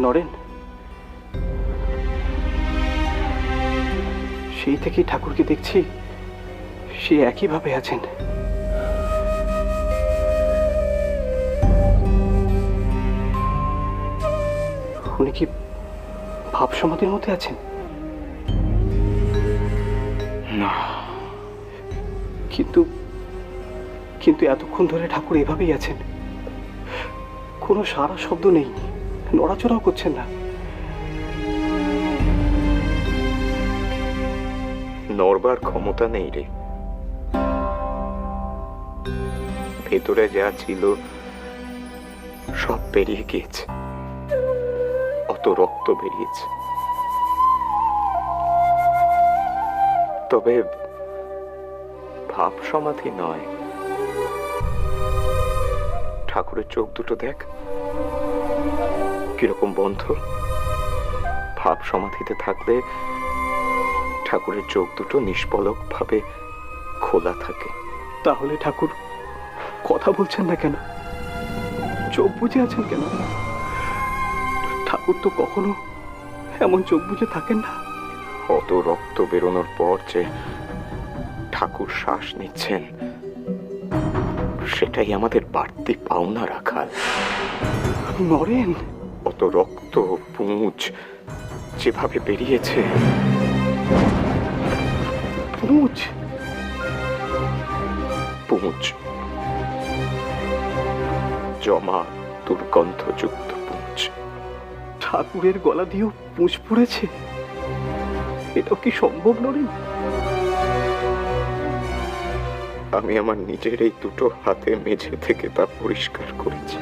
নরেন? সেই থেকেই ঠাকুরকে দেখছি সে একইভাবে আছেন। উনি কি ভাব সমাধির মধ্যে আছেন? না। কিন্তু কিন্তু এতক্ষণ ধরে ঠাকুর এভাবেই আছেন। কোনো সারা শব্দ নেই। নড়াচড়াও করছেন না। নড়বার ক্ষমতা নেই রে। ভেতরে যা ছিল, সব বেরিয়ে গিয়েছে। অত রক্ত বেরিয়েছে। তবে ভাব সমাধি নয়। ঠাকুরের চোখ দুটো দেখ। কীরকম বন্ধ? ভাব সমাধিতে থাকলে ঠাকুরের চোখ দুটো নিষ্পলক ভাবে খোলা থাকে। তাহলে ঠাকুর কথা বলছেন না কেন? চোখ বুজে আছেন কেন? ঠাকুর তো কখনো এমন চোখ বুজে থাকেন না। অত রক্ত বেরোনোর পর যে ঠাকুর শ্বাস নিচ্ছেন সেটাই আমাদের বাড়তি পাওনা রাখাল নরেন! অত রক্ত পুঁজ যেভাবে বেরিয়েছে। পুঁজ পুঁজ জমা দুর্গন্ধযুক্ত পুঁজ ঠাকুরের গলা দিয়েও পুঁজ পড়েছে। এটাও কি সম্ভব নরেন আমি আমার নিজের এই দুটো হাতে মেঝে থেকে তা পরিষ্কার করেছি।